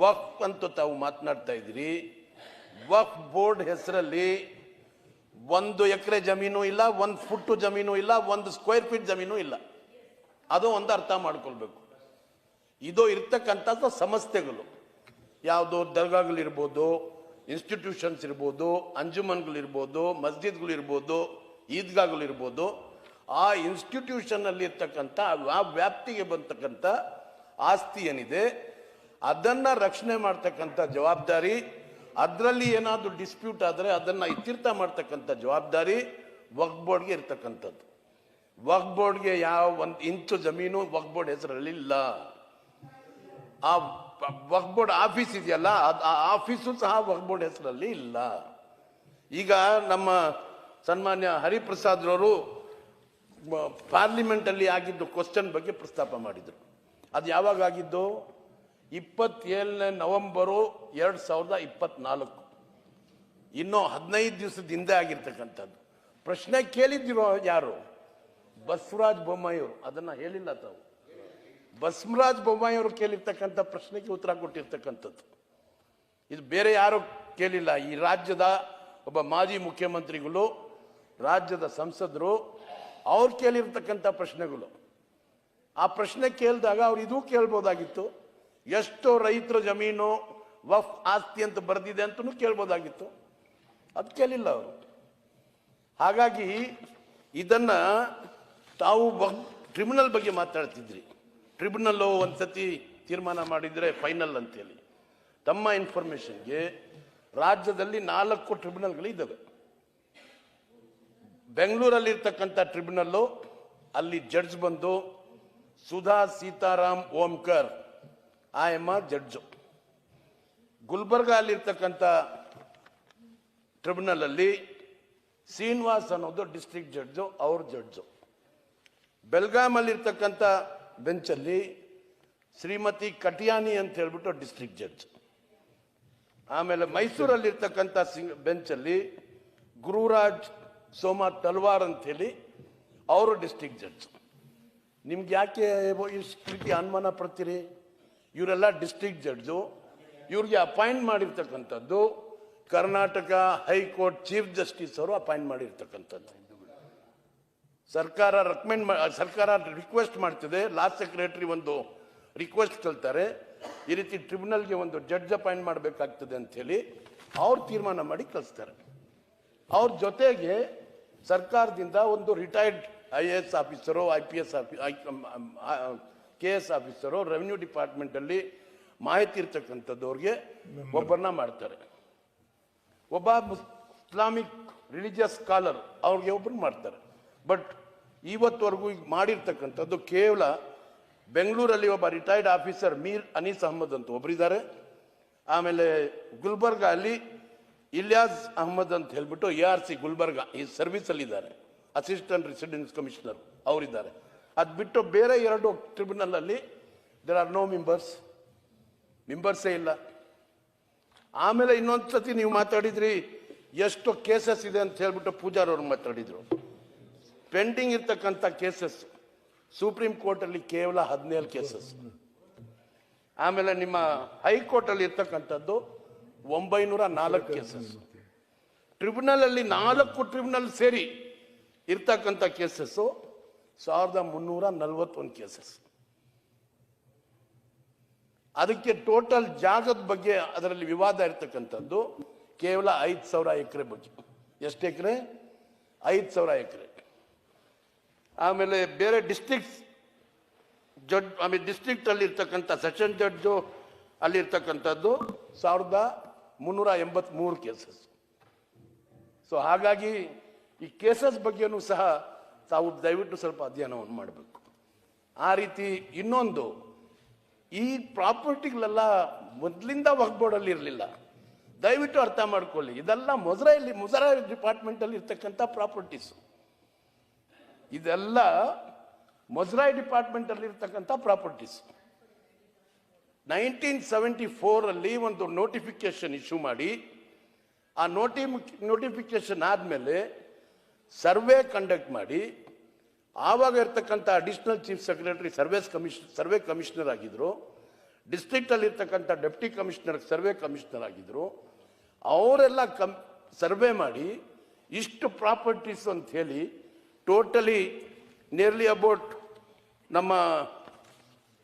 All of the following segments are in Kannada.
ವಕ್ಫ್ ಅಂತ ತಾವು ಮಾತನಾಡ್ತಾ ಇದ್ದೀರಿ. ವಕ್ಫ್ ಬೋರ್ಡ್ ಹೆಸರಲ್ಲಿ ಒಂದು ಎಕರೆ ಜಮೀನು ಇಲ್ಲ, ಒಂದು ಫುಟ್ಟು ಜಮೀನು ಇಲ್ಲ, ಒಂದು ಸ್ಕ್ವೇರ್ ಫೀಟ್ ಜಮೀನು ಇಲ್ಲ. ಅದು ಒಂದು ಅರ್ಥ ಮಾಡ್ಕೊಳ್ಬೇಕು. ಇದು ಇರ್ತಕ್ಕಂಥದ್ದು ಸಮಸ್ಯೆಗಳು. ಯಾವುದು ದರ್ಗಾಗಳಿರ್ಬೋದು ಇನ್ಸ್ಟಿಟ್ಯೂಷನ್ಸ್ ಇರ್ಬೋದು ಅಂಜುಮನ್ಗಳಿರ್ಬೋದು ಮಸ್ಜಿದ್ಗಳಿರ್ಬೋದು ಈದ್ಗಾಗಳಿರ್ಬೋದು ಆ ಇನ್ಸ್ಟಿಟ್ಯೂಷನ್ ಅಲ್ಲಿ ಇರ್ತಕ್ಕಂಥ, ಆ ವ್ಯಾಪ್ತಿಗೆ ಬಂತಕ್ಕಂಥ ಆಸ್ತಿ ಏನಿದೆ ಅದನ್ನ ರಕ್ಷಣೆ ಮಾಡ್ತಕ್ಕಂಥ ಜವಾಬ್ದಾರಿ, ಅದರಲ್ಲಿ ಏನಾದರೂ ಡಿಸ್ಪ್ಯೂಟ್ ಆದರೆ ಅದನ್ನು ಇತ್ಯರ್ಥ ಮಾಡ್ತಕ್ಕಂಥ ಜವಾಬ್ದಾರಿ ವಕ್ ಬೋರ್ಡ್ಗೆ ಇರ್ತಕ್ಕಂಥದ್ದು. ವಕ್ ಬೋರ್ಡ್ಗೆ ಯಾವ ಒಂದು ಇಂಚು ಜಮೀನು ವಕ್ ಬೋರ್ಡ್ ಹೆಸರಲ್ಲಿ ಇಲ್ಲ ಆ ವಕ್ ಬೋರ್ಡ್ ಆಫೀಸ್ ಇದೆಯಲ್ಲ, ಅದು ಆ ಆಫೀಸು ಸಹ ವಕ್ ಬೋರ್ಡ್ ಹೆಸರಲ್ಲಿ ಇಲ್ಲ. ಈಗ ನಮ್ಮ ಸನ್ಮಾನ್ಯ ಹರಿಪ್ರಸಾದ್ರವರು ಪಾರ್ಲಿಮೆಂಟಲ್ಲಿ ಆಗಿದ್ದು ಕ್ವಶನ್ ಬಗ್ಗೆ ಪ್ರಸ್ತಾಪ ಮಾಡಿದರು. ಅದು ಯಾವಾಗ ಆಗಿದ್ದು? ಇಪ್ಪತ್ತೇಳನೇ ನವೆಂಬರು ಎರಡು ಸಾವಿರದ ಇಪ್ಪತ್ನಾಲ್ಕು. ಇನ್ನೂ ಹದಿನೈದು ದಿವಸದ ಹಿಂದೆ ಆಗಿರ್ತಕ್ಕಂಥದ್ದು. ಪ್ರಶ್ನೆ ಕೇಳಿದ್ದಿರೋ ಯಾರು? ಬಸವರಾಜ ಬೊಮ್ಮಾಯಿಯವರು ಅದನ್ನು ಹೇಳಿಲ್ಲ ತಾವು. ಬಸವರಾಜ ಬೊಮ್ಮಾಯಿಯವರು ಕೇಳಿರ್ತಕ್ಕಂಥ ಪ್ರಶ್ನೆಗೆ ಉತ್ತರ ಕೊಟ್ಟಿರ್ತಕ್ಕಂಥದ್ದು. ಇದು ಬೇರೆ ಯಾರು ಕೇಳಿಲ್ಲ. ಈ ರಾಜ್ಯದ ಒಬ್ಬ ಮಾಜಿ ಮುಖ್ಯಮಂತ್ರಿಗಳು, ರಾಜ್ಯದ ಸಂಸದರು, ಅವ್ರು ಕೇಳಿರ್ತಕ್ಕಂಥ ಪ್ರಶ್ನೆಗಳು. ಆ ಪ್ರಶ್ನೆ ಕೇಳಿದಾಗ ಅವ್ರು ಇದೂ ಕೇಳ್ಬೋದಾಗಿತ್ತು. ಎಷ್ಟು ರೈತರ ಜಮೀನು ವಫ್ ಆಸ್ತಿ ಅಂತ ಬರೆದಿದೆ ಅಂತಲೂ ಕೇಳ್ಬೋದಾಗಿತ್ತು. ಅದು ಕೇಳಿಲ್ಲ ಅವರು. ಹಾಗಾಗಿ ಇದನ್ನ ತಾವು ಟ್ರಿಬ್ಯುನಲ್ ಬಗ್ಗೆ ಮಾತಾಡ್ತಿದ್ರಿ. ಟ್ರಿಬ್ಯುನಲ್ಲು ಒಂದ್ಸತಿ ತೀರ್ಮಾನ ಮಾಡಿದರೆ ಫೈನಲ್ ಅಂತೇಳಿ. ತಮ್ಮ ಇನ್ಫಾರ್ಮೇಷನ್ಗೆ ರಾಜ್ಯದಲ್ಲಿ ನಾಲ್ಕು ಟ್ರಿಬ್ಯುನಲ್ಗಳು ಇದ್ದಾವೆ ಬೆಂಗಳೂರಲ್ಲಿ ಇರ್ತಕ್ಕಂಥ ಟ್ರಿಬ್ಯುನಲ್ಲು ಅಲ್ಲಿ ಜಡ್ಜ್ ಬಂದು ಸುಧಾ ಸೀತಾರಾಮ್ ಓಂಕರ್ ಆ ಆರ್ ಜಡ್ಜು ಗುಲ್ಬರ್ಗ ಅಲ್ಲಿರ್ತಕ್ಕಂಥ ಟ್ರಿಬ್ಯುನಲ್ ಅಲ್ಲಿ ಶ್ರೀನಿವಾಸ್ ಅನ್ನೋದು ಡಿಸ್ಟ್ರಿಕ್ಟ್ ಜಡ್ಜು ಅವ್ರ ಜಡ್ಜು ಬೆಲ್ಗಾಮಲ್ಲಿರ್ತಕ್ಕಂಥ ಬೆಂಚಲ್ಲಿ ಶ್ರೀಮತಿ ಕಟಿಯಾನಿ ಅಂತ ಹೇಳ್ಬಿಟ್ಟು ಡಿಸ್ಟ್ರಿಕ್ಟ್ ಜಡ್ಜ್ ಆಮೇಲೆ ಮೈಸೂರಲ್ಲಿರ್ತಕ್ಕಂಥ ಸಿಂಗ್ ಬೆಂಚಲ್ಲಿ ಗುರುರಾಜ್ ಸೋಮ ತಲ್ವಾರ್ ಅಂತ ಹೇಳಿ ಅವರು ಡಿಸ್ಟ್ರಿಕ್ಟ್ ಜಡ್ಜ್ ನಿಮ್ಗೆ ಯಾಕೆ ಇಷ್ಟು ರೀತಿ ಅನುಮಾನ ಪಡ್ತೀರಿ? ಇವರೆಲ್ಲ ಡಿಸ್ಟ್ರಿಕ್ಟ್ ಜಡ್ಜು ಇವ್ರಿಗೆ ಅಪಾಯಿಂಟ್ ಮಾಡಿರ್ತಕ್ಕಂಥದ್ದು Karnataka high court chief justice ಅವರು ಅಪಾಯಿಂಟ್ ಮಾಡಿರ್ತಕ್ಕಂಥದ್ದು. ಸರ್ಕಾರ ರೆಕಮೆಂಡ್ ಸರ್ಕಾರ ರಿಕ್ವೆಸ್ಟ್ ಮಾಡ್ತಿದೆ. ಲಾ ಸೆಕ್ರೆಟರಿ ಒಂದು ರಿಕ್ವೆಸ್ಟ್ ಕಲ್ತಾರೆ ಈ ರೀತಿ ಟ್ರಿಬ್ಯುನಲ್ಗೆ ಒಂದು ಜಡ್ಜ್ ಅಪಾಯಿಂಟ್ ಮಾಡಬೇಕಾಗ್ತದೆ ಅಂತ ಹೇಳಿ ಅವ್ರು ತೀರ್ಮಾನ ಮಾಡಿ ಕಳಿಸ್ತಾರೆ. ಅವ್ರ ಜೊತೆಗೆ ಸರ್ಕಾರದಿಂದ ಒಂದು retired I A S officer I P S K S officer revenue ಡಿಪಾರ್ಟ್ಮೆಂಟಲ್ಲಿ ಮಾಹಿತಿ ಇರ್ತಕ್ಕಂಥದ್ದವ್ರಿಗೆ ಒಬ್ಬರನ್ನ ಮಾಡ್ತಾರೆ. ಒಬ್ಬ ಇಸ್ಲಾಮಿಕ್ ರಿಲಿಜಿಯಸ್ ಸ್ಕಾಲರ್ ಅವ್ರಿಗೆ ಒಬ್ಬರು ಮಾಡ್ತಾರೆ. ಬಟ್ ಇವತ್ತವರೆಗೂ ಈಗ ಮಾಡಿರ್ತಕ್ಕಂಥದ್ದು ಕೇವಲ ಬೆಂಗಳೂರಲ್ಲಿ ಒಬ್ಬ ರಿಟೈರ್ಡ್ ಆಫೀಸರ್ ಮೀರ್ ಅನೀಸ್ ಅಹಮದ್ ಅಂತ ಒಬ್ಬರಿದ್ದಾರೆ ಆಮೇಲೆ ಗುಲ್ಬರ್ಗ ಅಲ್ಲಿ ಇಲಿಯಾಸ್ ಅಹಮದ್ ಅಂತ ಹೇಳ್ಬಿಟ್ಟು ಎ ಆರ್ ಸಿ ಗುಲ್ಬರ್ಗ ಈ ಸರ್ವಿಸಲ್ಲಿದ್ದಾರೆ ಅಸಿಸ್ಟೆಂಟ್ ರೆಸಿಡೆನ್ಸ್ ಕಮಿಷನರ್ ಅವರಿದ್ದಾರೆ. ಅದು ಬಿಟ್ಟು ಬೇರೆ ಎರಡು ಟ್ರಿಬ್ಯುನಲಲ್ಲಿ ದೇರ್ ಆರ್ ನೋ ಮೆಂಬರ್ಸ್ ಮೆಂಬರ್ಸೇ ಇಲ್ಲ. ಆಮೇಲೆ ಇನ್ನೊಂದು ಸತಿ ನೀವು ಮಾತಾಡಿದ್ರಿ, ಎಷ್ಟು ಕೇಸಸ್ ಇದೆ ಅಂತ ಹೇಳ್ಬಿಟ್ಟು ಪೂಜಾರ್ ಅವರು ಮಾತಾಡಿದ್ರು. ಪೆಂಡಿಂಗ್ ಇರ್ತಕ್ಕಂಥ ಕೇಸಸ್ ಸುಪ್ರೀಂ ಕೋರ್ಟ್ ಅಲ್ಲಿ ಕೇವಲ ಹದಿನೇಳು ಕೇಸಸ್ ಆಮೇಲೆ ನಿಮ್ಮ ಹೈಕೋರ್ಟ್ ಅಲ್ಲಿ ಇರ್ತಕ್ಕಂಥದ್ದು ಒಂಬೈನೂರ ನಾಲ್ಕು ಕೇಸಸ್ ಟ್ರಿಬ್ಯುನಲಲ್ಲಿ ನಾಲ್ಕು ಟ್ರಿಬ್ಯುನಲ್ ಸೇರಿ ಇರ್ತಕ್ಕಂಥ ಕೇಸಸ್ಸು ಸಾವಿರದ ಮುನ್ನೂರ ನಲವತ್ತೊಂದು ಕೇಸಸ್ ಅದಕ್ಕೆ ಟೋಟಲ್ ಜಾಗದ ಬಗ್ಗೆ ಅದರಲ್ಲಿ ವಿವಾದ ಇರ್ತಕ್ಕಂಥದ್ದು ಕೇವಲ ಐದು ಸಾವಿರ ಎಕರೆ ಬಗ್ಗೆ. ಎಷ್ಟು ಎಕರೆ? ಐದು ಸಾವಿರ ಎಕರೆ. ಆಮೇಲೆ ಬೇರೆ ಡಿಸ್ಟ್ರಿಕ್ಟ್ ಜಡ್ ಆಮೇಲೆ ಡಿಸ್ಟ್ರಿಕ್ಟ್ ಅಲ್ಲಿ ಇರ್ತಕ್ಕಂಥ ಸೆಷನ್ ಜಡ್ಜು ಅಲ್ಲಿರ್ತಕ್ಕಂಥದ್ದು ಸಾವಿರದ ಮುನ್ನೂರ ಎಂಬತ್ಮೂರು ಕೇಸಸ್ ಸೊ ಹಾಗಾಗಿ ಈ ಕೇಸಸ್ ಬಗ್ಗೆಯೂ ಸಹ ತಾವು ದಯವಿಟ್ಟು ಸ್ವಲ್ಪ ಅಧ್ಯಯನವನ್ನು ಮಾಡಬೇಕು. ಆ ರೀತಿ ಇನ್ನೊಂದು, ಈ ಪ್ರಾಪರ್ಟಿಗಳೆಲ್ಲ ಮೊದಲಿಂದ ವಕ್ಫ್ ಬೋರ್ಡಲ್ಲಿ ಇರಲಿಲ್ಲ. ದಯವಿಟ್ಟು ಅರ್ಥ ಮಾಡ್ಕೊಳ್ಳಿ. ಇದೆಲ್ಲ ಮೊಸರಲ್ಲಿ ಮೊಸರ ಡಿಪಾರ್ಟ್ಮೆಂಟಲ್ಲಿ ಇರ್ತಕ್ಕಂಥ ಪ್ರಾಪರ್ಟೀಸ್. ಇದೆಲ್ಲ ಮೊಸರಾಯಿ ಡಿಪಾರ್ಟ್ಮೆಂಟಲ್ಲಿ ಇರ್ತಕ್ಕಂಥ ಪ್ರಾಪರ್ಟೀಸ್. ನೈನ್ಟೀನ್ ಸೆವೆಂಟಿ ಫೋರಲ್ಲಿ ಒಂದು ನೋಟಿಫಿಕೇಶನ್ ಇಶ್ಯೂ ಮಾಡಿ, ಆ ನೋಟಿ ನೋಟಿಫಿಕೇಶನ್ ಆದಮೇಲೆ ಸರ್ವೆ ಕಂಡಕ್ಟ್ ಮಾಡಿ, ಆವಾಗ ಇರ್ತಕ್ಕಂಥ additional chief secretary surveys commission survey commissioner ಆಗಿದ್ದರು ಡಿಸ್ಟ್ರಿಕ್ಟಲ್ಲಿ ಇರ್ತಕ್ಕಂಥ ಡೆಪ್ಟಿ ಕಮಿಷನರ್ ಸರ್ವೆ ಕಮಿಷನರ್ ಆಗಿದ್ದರು ಅವರೆಲ್ಲ ಕಮ್, ಸರ್ವೆ ಮಾಡಿ, ಇಷ್ಟು ಪ್ರಾಪರ್ಟೀಸ್ ಅಂತ ಹೇಳಿ ಟೋಟಲಿ ನಿಯರ್ಲಿ ಅಬೌಟ್ ನಮ್ಮ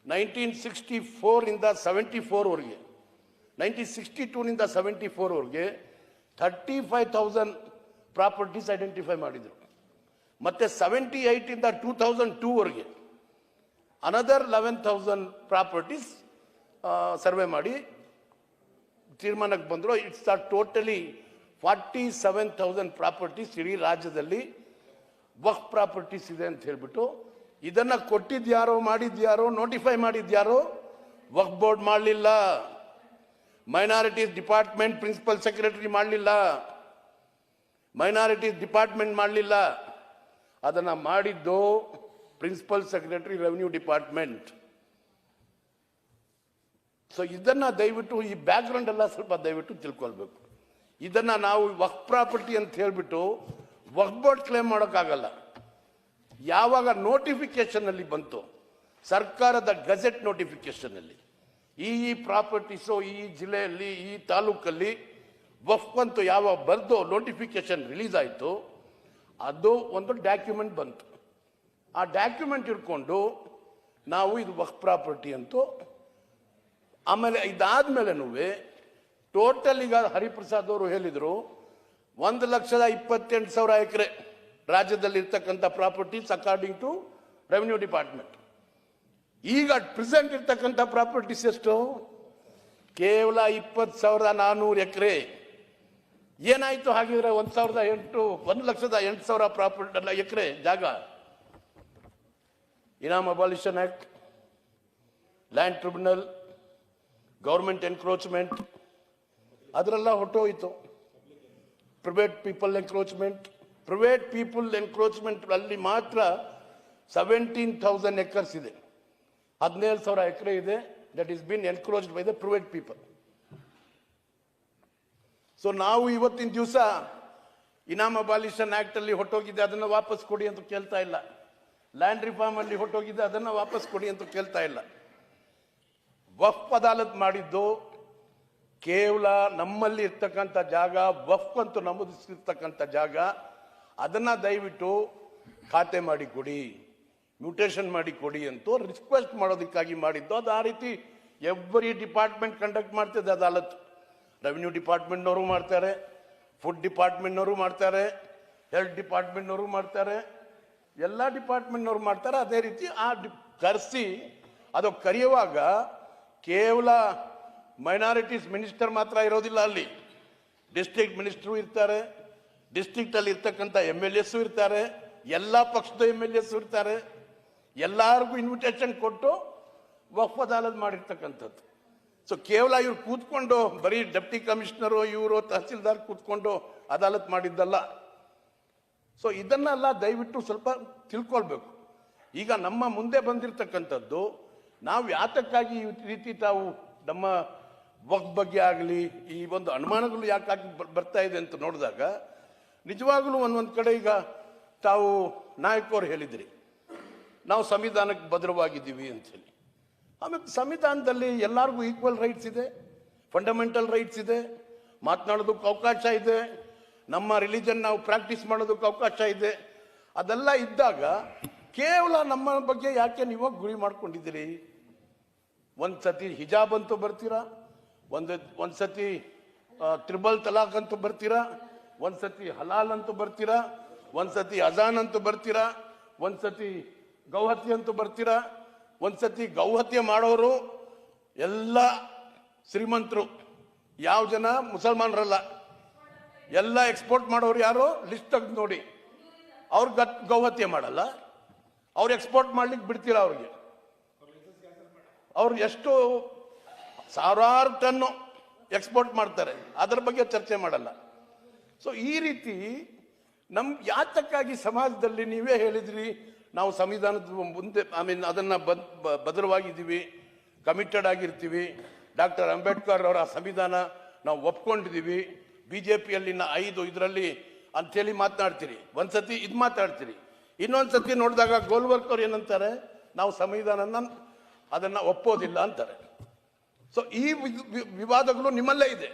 ನೈನ್ಟೀನ್ ಸಿಕ್ಸ್ಟಿ ಫೋರಿಂದ ಸೆವೆಂಟಿ ಫೋರ್ವರೆಗೆ ನೈನ್ಟೀನ್ ಸಿಕ್ಸ್ಟಿ ಟೂನಿಂದ seventy ಫೋರ್ವರೆಗೆ thirty five thousand properties identify ಮಾಡಿದರು. ಮತ್ತೆ ಸೆವೆಂಟಿ ಏಯ್ಟಿಂದ two thousand ಟೂವರೆಗೆ another eleven thousand properties survey ಮಾಡಿ ತೀರ್ಮಾನಕ್ಕೆ ಬಂದರು. It's are totally forty seven thousand properties ಇಡೀ ರಾಜ್ಯದಲ್ಲಿ ವಕ್ ಪ್ರಾಪರ್ಟೀಸ್ ಇದೆ ಅಂತ ಹೇಳ್ಬಿಟ್ಟು ಇದನ್ನು ಕೊಟ್ಟಿದ್ಯಾರೋ ಮಾಡಿದ್ಯಾರೋ ನೋಟಿಫೈ ಮಾಡಿದ್ಯಾರೋ ವಕ್ ಬೋರ್ಡ್ ಮಾಡಲಿಲ್ಲ. ಮೈನಾರಿಟೀಸ್ ಡಿಪಾರ್ಟ್ಮೆಂಟ್ ಪ್ರಿನ್ಸಿಪಲ್ ಸೆಕ್ರೆಟರಿ ಮಾಡಲಿಲ್ಲ. ಮೈನಾರಿಟೀಸ್ ಡಿಪಾರ್ಟ್ಮೆಂಟ್ ಮಾಡಲಿಲ್ಲ. ಅದನ್ನು ಮಾಡಿದ್ದು principal secretary revenue department so ಇದನ್ನ ದಯವಿಟ್ಟು ಈ ಬ್ಯಾಕ್ಗ್ರೌಂಡ್ ಎಲ್ಲ ಸ್ವಲ್ಪ ದಯವಿಟ್ಟು ತಿಳ್ಕೊಳ್ಬೇಕು. ಇದನ್ನ ನಾವು ವಕ್ ಪ್ರಾಪರ್ಟಿ ಅಂತ ಹೇಳಿಬಿಟ್ಟು ವಕ್ ಬೋರ್ಡ್ ಕ್ಲೇಮ್ ಮಾಡೋಕ್ಕಾಗಲ್ಲ. ಯಾವಾಗ ನೋಟಿಫಿಕೇಶನ್ ಅಲ್ಲಿ ಬಂತು? ಸರ್ಕಾರದ ಗಜೆಟ್ ನೋಟಿಫಿಕೇಶನ್ ಅಲ್ಲಿ. ಈ ಈ ಪ್ರಾಪರ್ಟೀಸು ಈ ಜಿಲ್ಲೆಯಲ್ಲಿ, ಈ ತಾಲೂಕಲ್ಲಿ ವಫ್ ಅಂತ ಯಾವ ಬರ್ದು ನೋಟಿಫಿಕೇಶನ್ ರಿಲೀಸ್ ಆಯಿತು, ಅದು ಒಂದು ಡಾಕ್ಯುಮೆಂಟ್ ಬಂತು. ಆ ಡಾಕ್ಯುಮೆಂಟ್ ಇಟ್ಕೊಂಡು ನಾವು ಇದು ವಫ್ ಪ್ರಾಪರ್ಟಿ ಅಂತೂ, ಆಮೇಲೆ ಇದಾದ್ಮೇಲೆನೂ ಟೋಟಲ್ ಈಗ ಹರಿಪ್ರಸಾದ್ ಅವರು ಹೇಳಿದರು, ಒಂದು ಲಕ್ಷದ ಇಪ್ಪತ್ತೆಂಟು ಸಾವಿರ ಎಕರೆ ರಾಜ್ಯದಲ್ಲಿ ಇರ್ತಕ್ಕಂಥ properties according to revenue department ಈಗ ಪ್ರೆಸೆಂಟ್ ಇರ್ತಕ್ಕಂಥ ಪ್ರಾಪರ್ಟೀಸ್ ಎಷ್ಟು? ಕೇವಲ ಇಪ್ಪತ್ತು ಸಾವಿರದ ನಾನ್ನೂರು ಎಕರೆ. ಏನಾಯ್ತು ಹಾಗಿದ್ರೆ ಒಂದು ಸಾವಿರದ ಎಂಟು, ಒಂದು ಲಕ್ಷದ ಎಂಟು ಸಾವಿರ ಪ್ರಾಪರ್ಟಿ ಅಲ್ಲ ಎಕರೆ ಜಾಗ. ಇನಾಮ್ abolition act, land tribunal, government encroachment, ಅದರೆಲ್ಲ ಹೊಟ್ಟೋಯಿತು private people encroachment, private people encroachment ಅಲ್ಲಿ ಮಾತ್ರ ಸೆವೆಂಟೀನ್ ಥೌಸಂಡ್ ಎಕರ್ಸ್ ಇದೆ. ಹದಿನೇಳು ಸಾವಿರ ಎಕರೆ ಇದೆ that is been encroached by the private people so ನಾವು ಇವತ್ತಿನ ದಿವಸ ಇನಾಮ್ ಅಬಾಲಿಷನ್ ಆಕ್ಟ್ ಅಲ್ಲಿ ಅದನ್ನು ವಾಪಸ್ ಕೊಡಿ ಅಂತ ಕೇಳ್ತಾ ಇಲ್ಲ. ಲ್ಯಾಂಡ್ ರಿಫಾರ್ಮ್ ಅಲ್ಲಿ ಅದನ್ನು ಅದನ್ನ ವಾಪಸ್ ಕೊಡಿ ಅಂತ ಕೇಳ್ತಾ ಇಲ್ಲ. ವಫ್ ಅದಾಲತ್ ಮಾಡಿದ್ದು ಕೇವಲ ನಮ್ಮಲ್ಲಿ ಇರ್ತಕ್ಕಂಥ ಜಾಗ ವಫ್ ಅಂತ ನಮೂದಿಸಿರ್ತಕ್ಕಂಥ ಜಾಗ. ಅದನ್ನ ದಯವಿಟ್ಟು ಖಾತೆ ಮಾಡಿ ಕೊಡಿ ಮ್ಯೂಟೇಷನ್ ಮಾಡಿ ಕೊಡಿ ಅಂತ ರಿಕ್ವೆಸ್ಟ್ ಮಾಡೋದಕ್ಕಾಗಿ ಮಾಡಿದ್ದು. ಅದು ಆ ರೀತಿ ಎವ್ರಿ ಡಿಪಾರ್ಟ್ಮೆಂಟ್ ಕಂಡಕ್ಟ್ ಮಾಡ್ತಿದ್ದೆ ಅದಾಲತ್ ರೆವಿನ್ಯೂ ಡಿಪಾರ್ಟ್ಮೆಂಟ್ನವರು ಮಾಡ್ತಾರೆ, ಫುಡ್ ಡಿಪಾರ್ಟ್ಮೆಂಟ್ನವರು ಮಾಡ್ತಾರೆ, ಹೆಲ್ತ್ ಡಿಪಾರ್ಟ್ಮೆಂಟ್ನವರು ಮಾಡ್ತಾರೆ, ಎಲ್ಲ ಡಿಪಾರ್ಟ್ಮೆಂಟ್ನವರು ಮಾಡ್ತಾರೆ. ಅದೇ ರೀತಿ ಆ ಡಿ, ಕರೆಸಿ, ಅದು ಕರೆಯುವಾಗ ಕೇವಲ ಮೈನಾರಿಟೀಸ್ ಮಿನಿಸ್ಟರ್ ಮಾತ್ರ ಇರೋದಿಲ್ಲ ಅಲ್ಲಿ. ಡಿಸ್ಟ್ರಿಕ್ಟ್ ಮಿನಿಸ್ಟ್ರು ಇರ್ತಾರೆ, ಡಿಸ್ಟ್ರಿಕ್ಟಲ್ಲಿ ಇರ್ತಕ್ಕಂಥ ಎಂ ಎಲ್ ಎಸ್ಸು ಇರ್ತಾರೆ, ಎಲ್ಲ ಪಕ್ಷದ ಎಂ ಎಲ್ ಎಸ್ ಇರ್ತಾರೆ. ಎಲ್ಲರಿಗೂ ಇನ್ವಿಟೇಷನ್ ಕೊಟ್ಟು ವಫ್ ಅದಾಲತ್ ಮಾಡಿರ್ತಕ್ಕಂಥದ್ದು. ಸೊ ಕೇವಲ ಇವ್ರು ಕೂತ್ಕೊಂಡು, ಬರೀ ಡೆಪ್ಟಿ ಕಮಿಷನರು ಇವರು ತಹಸೀಲ್ದಾರ್ ಕೂತ್ಕೊಂಡು ಅದಾಲತ್ ಮಾಡಿದ್ದಲ್ಲ. ಸೊ ಇದನ್ನೆಲ್ಲ ದಯವಿಟ್ಟು ಸ್ವಲ್ಪ ತಿಳ್ಕೊಳ್ಬೇಕು. ಈಗ ನಮ್ಮ ಮುಂದೆ ಬಂದಿರತಕ್ಕಂಥದ್ದು, ನಾವು ಯಾತಕ್ಕಾಗಿ ಈ ರೀತಿ ತಾವು ನಮ್ಮ ವಕ್ ಬಗ್ಗೆ ಆಗಲಿ, ಈ ಒಂದು ಅನುಮಾನಗಳು ಯಾಕಾಗಿ ಬರ್- ಬರ್ತಾ ಇದೆ ಅಂತ ನೋಡಿದಾಗ, ನಿಜವಾಗಲೂ ಒಂದೊಂದು ಕಡೆ ಈಗ ತಾವು ನಾಯಕರು ಹೇಳಿದ್ರಿ. ನಾವು ಸಂವಿಧಾನಕ್ಕೆ ಭದ್ರವಾಗಿದ್ದೀವಿ ಅಂತ ಹೇಳಿ. ಆಮೇಲೆ ಸಂವಿಧಾನದಲ್ಲಿ ಎಲ್ಲರಿಗೂ ಈಕ್ವಲ್ ರೈಟ್ಸ್ ಇದೆ ಫಂಡಮೆಂಟಲ್ ರೈಟ್ಸ್ ಇದೆ, ಮಾತನಾಡೋದಕ್ಕೆ ಅವಕಾಶ ಇದೆ, ನಮ್ಮ ರಿಲಿಜನ್ ನಾವು ಪ್ರಾಕ್ಟೀಸ್ ಮಾಡೋದಕ್ಕೆ ಅವಕಾಶ ಇದೆ. ಅದೆಲ್ಲ ಇದ್ದಾಗ ಕೇವಲ ನಮ್ಮ ಬಗ್ಗೆ ಯಾಕೆ ನೀವು ಗುರಿ ಮಾಡ್ಕೊಂಡಿದ್ದೀರಿ? ಒಂದು ಸತಿ ಹಿಜಾಬ್ ಅಂತೂ ಬರ್ತೀರಾ? ಒಂದು ಒಂದು ಸತಿ ತ್ರಿಬಲ್ ತಲಾಖ್ ಅಂತೂ ಬರ್ತೀರಾ? ಒಂದು ಸತಿ ಹಲಾಲ್ ಅಂತೂ ಬರ್ತೀರಾ? ಒಂದು ಸತಿ ಅಜಾನ್ ಅಂತೂ ಬರ್ತೀರಾ? ಒಂದು ಸತಿ ಗೌಹತಿ ಅಂತೂ ಬರ್ತೀರಾ? ಒಂದು ಸತಿ ಗೌಹತ್ಯೆ ಮಾಡೋರು ಎಲ್ಲ ಶ್ರೀಮಂತರು. ಯಾವ ಜನ? ಮುಸಲ್ಮಾನರಲ್ಲ. ಎಲ್ಲ ಎಕ್ಸ್ಪೋರ್ಟ್ ಮಾಡೋರು ಯಾರು? ಲಿಸ್ಟ್ ತೆಗೆದು ನೋಡಿ. ಅವ್ರು ಗತ್ ಗೌಹತ್ಯೆ ಮಾಡಲ್ಲ. ಅವ್ರು ಎಕ್ಸ್ಪೋರ್ಟ್ ಮಾಡ್ಲಿಕ್ಕೆ ಬಿಡ್ತೀರಾ ಅವ್ರಿಗೆ? ಅವ್ರು ಎಷ್ಟು ಸಾವಿರಾರು ಟನ್ನು ಎಕ್ಸ್ಪೋರ್ಟ್ ಮಾಡ್ತಾರೆ. ಅದರ ಬಗ್ಗೆ ಚರ್ಚೆ ಮಾಡಲ್ಲ. ಸೊ ಈ ರೀತಿ ನಮ್ ಯಾತಕ್ಕಾಗಿ ಸಮಾಜದಲ್ಲಿ ನೀವೇ ಹೇಳಿದ್ರಿ? ನಾವು ಸಂವಿಧಾನದ ಮುಂದೆ ಐ ಮೀನ್ ಅದನ್ನು ಬದ್ ಭದ್ರವಾಗಿದ್ದೀವಿ ಕಮಿಟೆಡ್ ಆಗಿರ್ತೀವಿ. ಡಾಕ್ಟರ್ ಅಂಬೇಡ್ಕರ್ ಅವರ ಸಂವಿಧಾನ ನಾವು ಒಪ್ಕೊಂಡಿದ್ದೀವಿ. ಬಿ ಜೆ ಪಿಯಲ್ಲಿನ ಐದು ಇದರಲ್ಲಿ ಅಂಥೇಳಿ ಮಾತನಾಡ್ತೀರಿ. ಒಂದ್ಸತಿ ಇದು ಮಾತಾಡ್ತೀರಿ. ಇನ್ನೊಂದು ಸತಿ ನೋಡಿದಾಗ ಅವ್ರು ಏನಂತಾರೆ? ನಾವು ಸಂವಿಧಾನನ ಅದನ್ನು ಒಪ್ಪೋದಿಲ್ಲ ಅಂತಾರೆ. ಸೊ ಈ ವಿವಾದಗಳು ನಿಮ್ಮಲ್ಲೇ ಇದೆ.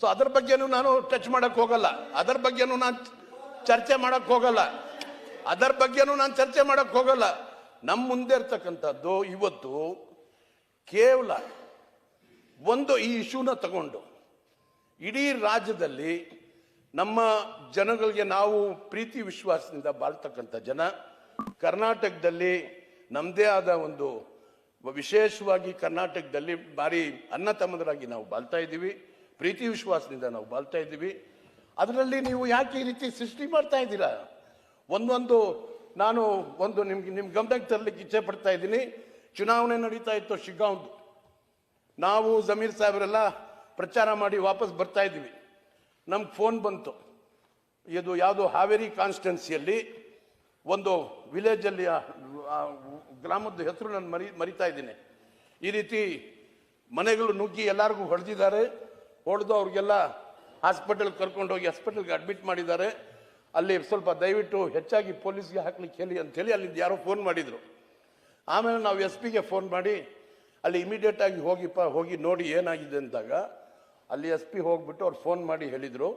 ಸೊ ಅದರ ಬಗ್ಗೆನೂ ನಾನು ಟಚ್ ಮಾಡೋಕ್ಕೆ ಹೋಗಲ್ಲ. ಅದರ ಬಗ್ಗೆನೂ ನಾನು ಚರ್ಚೆ ಮಾಡೋಕ್ಕೆ ಹೋಗಲ್ಲ. ಅದರ ಬಗ್ಗೆನೂ ನಾನು ಚರ್ಚೆ ಮಾಡಕ್ ಹೋಗಲ್ಲ. ನಮ್ಮ ಮುಂದೆ ಇರ್ತಕ್ಕಂಥದ್ದು ಇವತ್ತು ಕೇವಲ ಒಂದು ಈ ಇಶ್ಯೂನ ತಗೊಂಡು. ಇಡೀ ರಾಜ್ಯದಲ್ಲಿ ನಮ್ಮ ಜನಗಳಿಗೆ ನಾವು ಪ್ರೀತಿ ವಿಶ್ವಾಸದಿಂದ ಬಾಳ್ತಕ್ಕಂಥ ಜನ, ಕರ್ನಾಟಕದಲ್ಲಿ ನಮ್ಮದೇ ಆದ ಒಂದು ವಿಶೇಷವಾಗಿ ಕರ್ನಾಟಕದಲ್ಲಿ ಭಾರಿ ಅನ್ನ ತಮ್ಮದರಾಗಿ ನಾವು ಬಾಳ್ತಾ ಇದ್ದೀವಿ. ಪ್ರೀತಿ ವಿಶ್ವಾಸದಿಂದ ನಾವು ಬಾಳ್ತಾ ಇದ್ದೀವಿ. ಅದರಲ್ಲಿ ನೀವು ಯಾಕೆ ಈ ರೀತಿ ಸೃಷ್ಟಿ ಮಾಡ್ತಾ ಇದ್ದೀರಾ? ಒಂದೊಂದು, ನಾನು ಒಂದು ನಿಮ್ಗೆ ನಿಮ್ಮ ಗಮನಕ್ಕೆ ತರಲಿಕ್ಕೆ ಇಚ್ಛೆ ಪಡ್ತಾ ಇದ್ದೀನಿ. ಚುನಾವಣೆ ನಡೀತಾ ಇತ್ತು, ಶಿಗ್ಗಾಂವ್ದು. ನಾವು ಜಮೀರ್ ಸಾಹೇಬರೆಲ್ಲ ಪ್ರಚಾರ ಮಾಡಿ ವಾಪಸ್ ಬರ್ತಾ ಇದ್ದೀವಿ. ನಮ್ಗೆ ಫೋನ್ ಬಂತು. ಇದು ಯಾವುದು ಹಾವೇರಿ ಕಾನ್ಸ್ಟಿಟ್ಯುನ್ಸಿಯಲ್ಲಿ ಒಂದು ವಿಲೇಜಲ್ಲಿ ಗ್ರಾಮದ ಹೆಸರು ನಾನು ಮರಿ, ಮರಿತಾ ಇದ್ದೀನಿ. ಈ ರೀತಿ ಮನೆಗಳು ನುಗ್ಗಿ ಎಲ್ಲರಿಗೂ ಹೊಡೆದಿದ್ದಾರೆ. ಹೊಡೆದು ಅವ್ರಿಗೆಲ್ಲ ಹಾಸ್ಪಿಟಲ್ಗೆ ಕರ್ಕೊಂಡೋಗಿ ಹಾಸ್ಪಿಟಲ್ಗೆ ಅಡ್ಮಿಟ್ ಮಾಡಿದ್ದಾರೆ. ಅಲ್ಲಿ ಸ್ವಲ್ಪ ದಯವಿಟ್ಟು ಹೆಚ್ಚಾಗಿ ಪೊಲೀಸ್ಗೆ ಹಾಕ್ಲಿಕ್ಕೆ ಹೇಳಿ ಅಂತೇಳಿ ಅಲ್ಲಿಂದ ಯಾರೋ ಫೋನ್ ಮಾಡಿದರು. ಆಮೇಲೆ ನಾವು ಎಸ್ ಪಿಗೆ ಫೋನ್ ಮಾಡಿ, ಅಲ್ಲಿ ಇಮಿಡಿಯೇಟ್ ಆಗಿ ಹೋಗಿಪ್ಪ, ಹೋಗಿ ನೋಡಿ ಏನಾಗಿದೆ ಅಂದಾಗ ಅಲ್ಲಿ ಎಸ್ ಪಿ ಹೋಗ್ಬಿಟ್ಟು ಅವ್ರು ಫೋನ್ ಮಾಡಿ ಹೇಳಿದರು,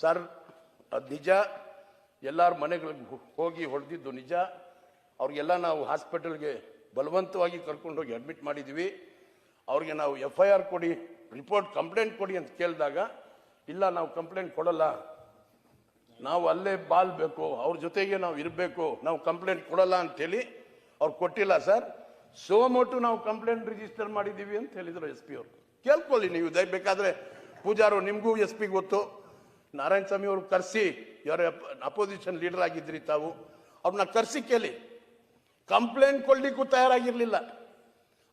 ಸರ್, ಅದು ನಿಜ, ಎಲ್ಲರ ಮನೆಗಳಿಗೆ ಹೋಗಿ ಹೊಡೆದಿದ್ದು ನಿಜ. ಅವ್ರಿಗೆಲ್ಲ ನಾವು ಹಾಸ್ಪಿಟಲ್ಗೆ ಬಲವಂತವಾಗಿ ಕರ್ಕೊಂಡೋಗಿ ಅಡ್ಮಿಟ್ ಮಾಡಿದ್ವಿ. ಅವ್ರಿಗೆ ನಾವು ಎಫ್ ಐ ಆರ್ ಕೊಡಿ, ರಿಪೋರ್ಟ್ ಕಂಪ್ಲೇಂಟ್ ಕೊಡಿ ಅಂತ ಕೇಳಿದಾಗ, ಇಲ್ಲ, ನಾವು ಕಂಪ್ಲೇಂಟ್ ಕೊಡಲ್ಲ. ನಾವು ಅಲ್ಲೇ ಬಾಳ್ಬೇಕು ಅವ್ರ ಜೊತೆಗೆ ನಾವು ಇರಬೇಕು, ನಾವು ಕಂಪ್ಲೇಂಟ್ ಕೊಡಲ್ಲ ಅಂತೇಳಿ ಅವ್ರು ಕೊಟ್ಟಿಲ್ಲ ಸರ್. ಸೋಮೋಟು ನಾವು ಕಂಪ್ಲೇಂಟ್ ರಿಜಿಸ್ಟರ್ ಮಾಡಿದ್ದೀವಿ ಅಂತ ಹೇಳಿದ್ರು ಎಸ್ ಪಿ ಅವರು. ಕೇಳ್ಕೊಳ್ಳಿ ನೀವು ದಯ ಬೇಕಾದ್ರೆ ಪೂಜಾರು ನಿಮಗೂ ಎಸ್ ಪಿ ಗೊತ್ತು. ನಾರಾಯಣ ಸ್ವಾಮಿ ಅವರು ಕರೆಸಿ, ಯಾರು ಅಪೋಸಿಷನ್ ಲೀಡರ್ ಆಗಿದ್ರಿ ತಾವು ಅವ್ರನ್ನ ಕರೆಸಿ ಕೇಳಿ. ಕಂಪ್ಲೇಂಟ್ ಕೊಡ್ಲಿಕ್ಕೂ ತಯಾರಾಗಿರಲಿಲ್ಲ.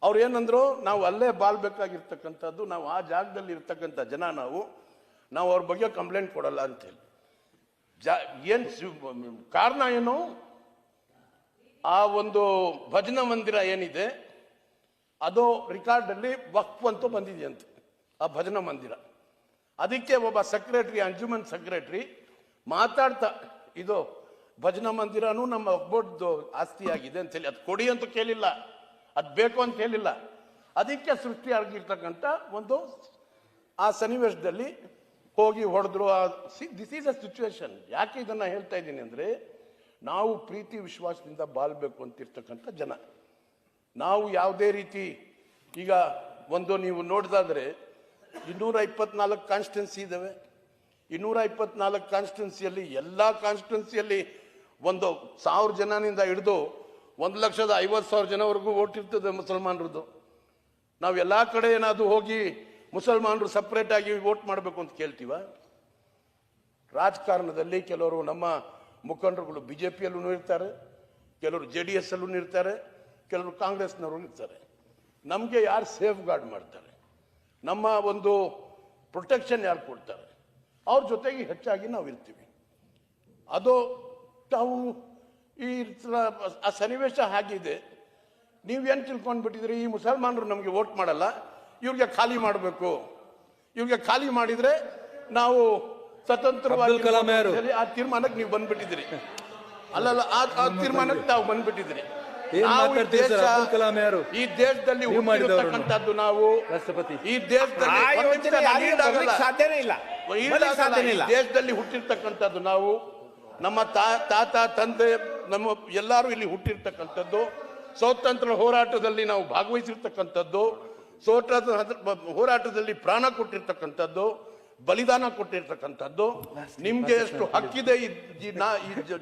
ಅವ್ರು ಏನಂದ್ರು, ನಾವು ಅಲ್ಲೇ ಬಾಳ್ಬೇಕಾಗಿರ್ತಕ್ಕಂಥದ್ದು ನಾವು ಆ ಜಾಗದಲ್ಲಿ ಇರ್ತಕ್ಕಂಥ ಜನ ನಾವು ನಾವು ಅವ್ರ ಬಗ್ಗೆ ಕಂಪ್ಲೇಂಟ್ ಕೊಡಲ್ಲ ಅಂತೇಳಿ ಏನ್ ಕಾರಣ ಏನು? ಆ ಒಂದು ಭಜನಾ ಮಂದಿರ ಏನಿದೆ, ಅದು ರಿಕಾರ್ಡಲ್ಲಿ ವಕ್ಫ್ ಅಂತೂ ಬಂದಿದೆಯಂತೆ, ಆ ಭಜನಾ ಮಂದಿರ. ಅದಕ್ಕೆ ಒಬ್ಬ ಸೆಕ್ರೆಟರಿ, ಅಂಜುಮನ್ ಸೆಕ್ರೆಟರಿ, ಮಾತಾಡ್ತಾ, ಇದು ಭಜನಾ ಮಂದಿರನೂ ನಮ್ಮ ಒಬ್ಬೊಡ್ದು ಆಸ್ತಿಯಾಗಿದೆ ಅಂತೇಳಿ, ಅದು ಕೊಡಿ ಅಂತ ಕೇಳಿಲ್ಲ, ಅದು ಬೇಕು ಅಂತ ಹೇಳಿಲ್ಲ. ಅದಕ್ಕೆ ಸೃಷ್ಟಿಯಾಗಿರ್ತಕ್ಕಂಥ ಒಂದು, ಆ ಸನ್ನಿವೇಶದಲ್ಲಿ ಹೋಗಿ ಹೊಡೆದ್ರು ಆ ದಿಸ್ ಈಸ್ ಅ ಸಿಚುವೇಶನ್ ಯಾಕೆ ಇದನ್ನು ಹೇಳ್ತಾ ಇದ್ದೀನಿ ಅಂದರೆ, ನಾವು ಪ್ರೀತಿ ವಿಶ್ವಾಸದಿಂದ ಬಾಳ್ಬೇಕು ಅಂತಿರ್ತಕ್ಕಂಥ ಜನ. ನಾವು ಯಾವುದೇ ರೀತಿ, ಈಗ ಒಂದು ನೀವು ನೋಡಿದಾದ್ರೆ ಇನ್ನೂರ ಇಪ್ಪತ್ನಾಲ್ಕು ಕಾನ್ಸ್ಟಿಟ್ಯೂನ್ಸಿ ಇದ್ದಾವೆ ಇನ್ನೂರ ಇಪ್ಪತ್ನಾಲ್ಕು ಕಾನ್ಸ್ಟಿಟ್ಯೂನ್ಸಿಯಲ್ಲಿ ಎಲ್ಲ ಕಾನ್ಸ್ಟಿಟ್ಯೂನ್ಸಿಯಲ್ಲಿ ಒಂದು ಸಾವಿರ ಜನನಿಂದ ಹಿಡಿದು ಒಂದು ಲಕ್ಷದ ಐವತ್ತು ಸಾವಿರ ಜನವರೆಗೂ ಓಟ್ ಇರ್ತದೆ ಮುಸಲ್ಮಾನರದ್ದು. ನಾವು ಎಲ್ಲ ಕಡೆ ಏನಾದರೂ ಹೋಗಿ ಮುಸಲ್ಮಾನರು ಸಪ್ರೇಟಾಗಿ ವೋಟ್ ಮಾಡಬೇಕು ಅಂತ ಕೇಳ್ತೀವ? ರಾಜಕಾರಣದಲ್ಲಿ ಕೆಲವರು ನಮ್ಮ ಮುಖಂಡರುಗಳು ಬಿ ಜೆ ಪಿಯಲ್ಲೂ ಇರ್ತಾರೆ, ಕೆಲವರು ಜೆ ಡಿ ಎಸ್ ಅಲ್ಲೂ ಇರ್ತಾರೆ, ಕೆಲವರು ಕಾಂಗ್ರೆಸ್ನವರು ಇರ್ತಾರೆ. ನಮಗೆ ಯಾರು ಸೇಫ್ ಗಾರ್ಡ್ ಮಾಡ್ತಾರೆ? ನಮ್ಮ ಒಂದು ಪ್ರೊಟೆಕ್ಷನ್ ಯಾರು ಕೊಡ್ತಾರೆ? ಅವ್ರ ಜೊತೆಗೆ ಹೆಚ್ಚಾಗಿ ನಾವು ಇರ್ತೀವಿ. ಅದು ತಾವು ಈ ಆ ಸನ್ನಿವೇಶ ಹಾಗಿದೆ. ನೀವೇನು ತಿಳ್ಕೊಂಡ್ಬಿಟ್ಟಿದ್ರಿ? ಈ ಮುಸಲ್ಮಾನರು ನಮಗೆ ವೋಟ್ ಮಾಡಲ್ಲ. ಇವ್ರಿಗೆ ಖಾಲಿ ಮಾಡಬೇಕು ಇವ್ರಿಗೆ ಖಾಲಿ ಮಾಡಿದ್ರೆ ನಾವು ಸ್ವತಂತ್ರವಾಗಿ ಅಬ್ದುಲ್ ಕಲಾಂ ಯಾರು? ಹೇಳಿ ಆ ತೀರ್ಮಾನಕ್ಕೆ ನೀವು ಬಂದ್ಬಿಟ್ಟಿದ್ರಿ ಅಲ್ಲಲ್ಲ ಆ ಆ ತೀರ್ಮಾನಕ್ಕೆ ತಾವು ಬಂದ್ಬಿಟ್ಟಿದ್ರಿ ಈ ಸರ್? ದೇಶ- ಅಬ್ದುಲ್ ಕಲಾಂ ಯಾರು? ಈ ದೇಶದಲ್ಲಿ ನೀವು ಮಾಡಿದವರು. ನಾವು ರಾಷ್ಟ್ರಪತಿ. ಈ ದೇಶದಲ್ಲಿ ಸಾಧ್ಯನೇ ಇಲ್ಲ ದೇಶದಲ್ಲಿ ಹುಟ್ಟಿರ್ತಕ್ಕಂಥದ್ದು ನಾವು ನಮ್ಮ ತಾ ತಾತ ತಂದೆ ನಮ್ಮ ಎಲ್ಲರೂ ಇಲ್ಲಿ ಹುಟ್ಟಿರ್ತಕ್ಕಂಥದ್ದು ಸ್ವಾತಂತ್ರ್ಯ ಹೋರಾಟದಲ್ಲಿ ನಾವು ಭಾಗವಹಿಸಿರ್ತಕ್ಕಂಥದ್ದು ಸ್ವಾತಂತ್ರ್ಯ ಹೋರಾಟದಲ್ಲಿ ಪ್ರಾಣ ಕೊಟ್ಟಿರ್ತಕ್ಕಂಥದ್ದು ಬಲಿದಾನ ಕೊಟ್ಟಿರ್ತಕ್ಕಂಥದ್ದು. ನಿಮ್ಗೆ ಎಷ್ಟು ಹಕ್ಕಿದೆ ಈ-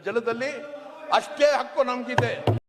ಜಲದಲ್ಲಿ ಅಷ್ಟೇ ಹಕ್ಕು ನಮ್ಗಿದೆ.